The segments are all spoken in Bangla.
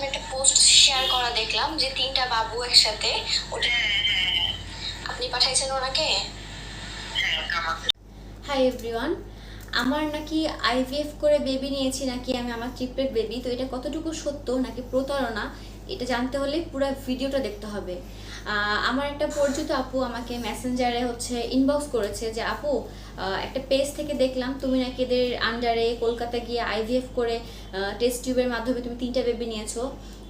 আপনি একটা পোস্ট শেয়ার করা দেখলাম যে তিনটা বাবু একসাথে ওটা আপনি পাঠাইছেন ওনাকে? হাই এভরিওয়ান আমার নাকি আইভিএফ করে বেবি নিয়েছি নাকি আমি আমার ট্রিপলেট বেবি তো এটা কতটুকু সত্য নাকি প্রতারণা এটা জানতে হলে পুরো ভিডিওটা দেখতে হবে। আমার একটা পরিচিত আপু আমাকে মেসেঞ্জারে হচ্ছে ইনবক্স করেছে যে, আপু একটা পেজ থেকে দেখলাম, তুমি নাকি এদের আন্ডারে কলকাতা গিয়ে আইভিএফ করে টেস্ট টিউবের মাধ্যমে তুমি তিনটা বেবি নিয়েছো।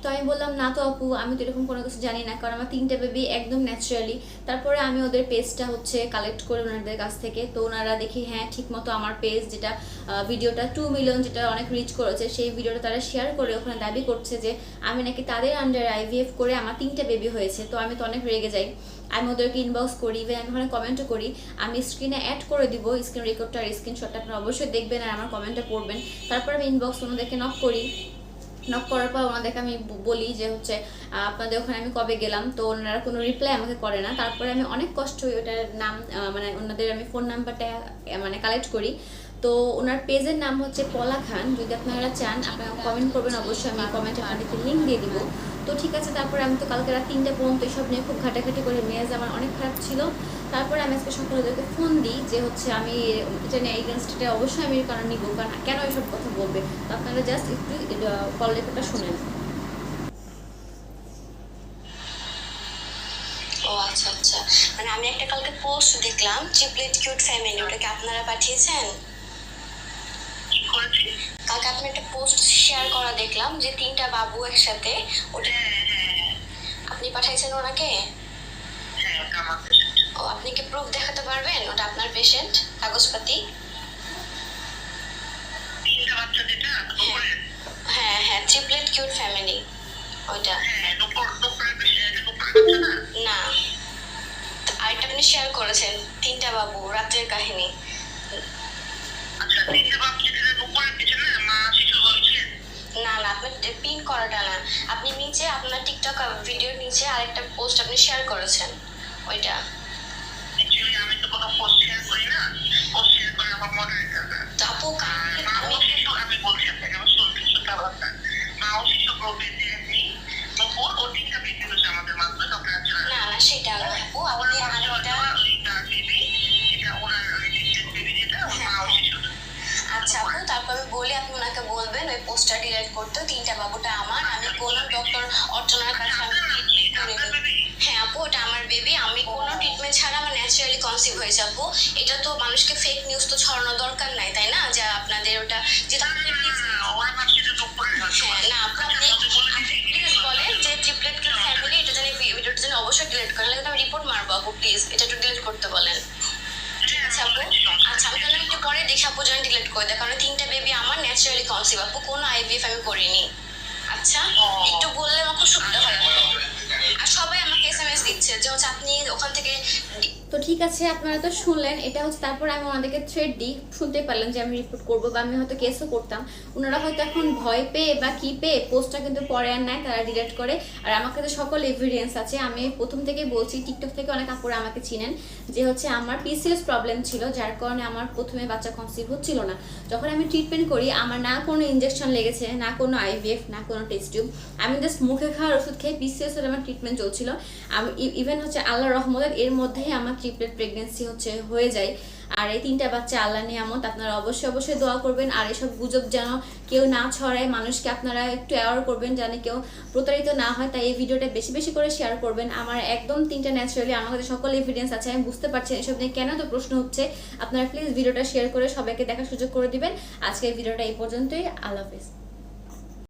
তো আমি বললাম, না তো আপু, আমি তো এরকম কোনো কিছু জানি না। কারণ আমার তিনটা বেবি একদম ন্যাচারালি তারপরে আমি ওদের পেজটা হচ্ছে কালেক্ট করে ওনাদের কাছ থেকে। তো ওনারা দেখি হ্যাঁ ঠিকমতো আমার পেজ যেটা ভিডিওটা টু মিলিয়ন যেটা অনেক রিচ করেছে, সেই ভিডিওটা তারা শেয়ার করে ওখানে দাবি করছে যে, আমি নাকি তাদের আন্ডারে আইভিএফ করে আমার তিনটা বেবি হয়েছে। তো আমি তো অনেক রেগে যাই। আমি ওদেরকে ইনবক্স করি ইভেন আমি ওখানে কমেন্টও করি। আমি স্ক্রিনে অ্যাড করে দিব স্ক্রিন রেকর্ডটা আর স্ক্রিনশটটা আপনারা অবশ্যই দেখবেন আর আমার কমেন্টটা পড়বেন। তারপর আমি ইনবক্স ওনাদেরকে নক করি। নক করার পর ওনাদেরকে আমি বলি যে হচ্ছে আপনাদের ওখানে আমি কবে গেলাম? তো ওনারা কোনো রিপ্লাই আমাকে করে না। তারপরে আমি অনেক কষ্ট হই ওটার নাম মানে ওনাদের আমি ফোন নাম্বারটা মানে কালেক্ট করি। তো ওনার পেজের নাম হচ্ছে পলা খান। যদি আপনারা চান, আপনারা কমেন্ট করবেন, অবশ্যই আমি কমেন্টে আপনাদেরকে লিঙ্ক দিয়ে দিব। তো ঠিক আছে, তারপরে আমি তো কালকে রাত তিনটে পর্যন্ত এসব নিয়ে খুব ঘাটাঘাটি করে মেয়াজ আমার অনেক খারাপ ছিল। তারপরে আমি আজকে সকালে ওদেরকে ফোন দিই যে হচ্ছে আমি এটা নিয়ে এগেনস্টে অবশ্যই আমি কারণ নিব। কারণ কেন এসব কথা বলবে? তো আপনারা জাস্ট একটু কল রেকর্ডটা শুনেন। ও আচ্ছা আচ্ছা। মানে আমি একটা কালকে পোস্ট দেখলাম ট্রিপলেট কিউট ফ্যামিলি ওটাকে আপনারা পাঠিয়েছেন? কালকে আপনি একটা পোস্ট শেয়ার করা দেখলাম যে তিনটা বাবু একসাথে ওটা আপনি পাঠাইছেন ওনাকে? ও আপনি কি প্রুফ দেখাতে পারবেন? ওটা আপনার পেশেন্ট কাগজপাতি? হ্যাঁ। হ্যাঁ ট্রিপলেট কিউট ফ্যামিলি ওইটা। না? আরেকটা আপনি শেয়ার করেছেন তিনটা বাবু রাত্রের কাহিনী। না না আপনার পিন করাটা না। আপনি নিচে আপনার টিকটক ভিডিওর নিচে আরেকটা পোস্ট আপনি শেয়ার করেছেন। ওইটা। আমি তো কোনো পোস্ট শেয়ার বলবেন ওই পোস্টটা ডিলিট করতে তিনটা বাবুটা আমার আমি কোনো ডক্টর অর্চনার কাছে আমি ট্রিটমেন্ট করিনি হ্যাঁ আপু ওটা আমার বেবি আমি কোনো ট্রিটমেন্ট ছাড়া আমার ন্যাচারালি কনসিভ হয়ে আপু এটা তো মানুষকে ফেক নিউজ তো ছড়ানো দরকার নাই তাই না? যে আপনাদের ওটা না যে জানি অবশ্যই ডিলিট করেন কিন্তু আমি রিপোর্ট মারবো আপু প্লিজ এটা একটু ডিলিট করতে বলেন। আচ্ছা আপু আচ্ছা আমি তাহলে একটু পরে দেখে আপু জয়েন ডিলিট করে দেয়। কারণ তিনটা বেবি আমার ন্যাচারালি কনসিভ আপু কোনো আইভিএফ আমি করিনি। আচ্ছা একটু বললে আমার খুব সুবিধা হয়। আর সবাই আমাকে তো ঠিক আছে, আপনারা তো শুনলেন, এটা হচ্ছে তারপর আমি ওনাদেরকে থ্রেড দিই, শুনতে পারলাম যে আমি রিপোর্ট করব বা আমি হয়তো কেসও করতাম। ওনারা হয়তো এখন ভয় পেয়ে বা কি পেয়ে পোস্টটা কিন্তু পরে আর নেয়, তারা ডিলেট করে। আর আমার কাছে সকল এভিডেন্স আছে, আমি প্রথম থেকেই বলছি টিকটক থেকে অনেক আপুরা আমাকে চিনেন, যে হচ্ছে আমার পিসিএস প্রবলেম ছিল, যার কারণে আমার প্রথমে বাচ্চা কনসিভ হচ্ছিল না। যখন আমি ট্রিটমেন্ট করি, আমার না কোনো ইঞ্জেকশন লেগেছে, না কোনো আইভিএফ না কোনো টেস্ট টিউব আমি জাস্ট মুখে খাওয়ার ওষুধ খেয়ে পিসিএস আমার ট্রিটমেন্ট চলছিল। আমি ইভেন হচ্ছে আল্লাহ রহমতের এর মধ্যেই আমার ট্রিপলেট প্রেগনেন্সি হচ্ছে হয়ে যায়। আর এই তিনটা বাচ্চা আল্লাহ নিয়ামত, আপনারা অবশ্যই অবশ্যই দোয়া করবেন। আর এসব গুজব যেন কেউ না ছড়ায়, মানুষকে আপনারা একটু অ্যাওয়ার করবেন যেন কেউ প্রতারিত না হয়, তাই এই ভিডিওটা বেশি বেশি করে শেয়ার করবেন। আমার একদম তিনটা ন্যাচারালি আমার কাছে সকল এভিডেন্স আছে, আমি বুঝতে পারছি এসব নিয়ে কেন তো প্রশ্ন হচ্ছে। আপনারা প্লিজ ভিডিওটা শেয়ার করে সবাইকে দেখার সুযোগ করে দিবেন। আজকের ভিডিওটা এই পর্যন্তই, আল্লাহ হাফিজ।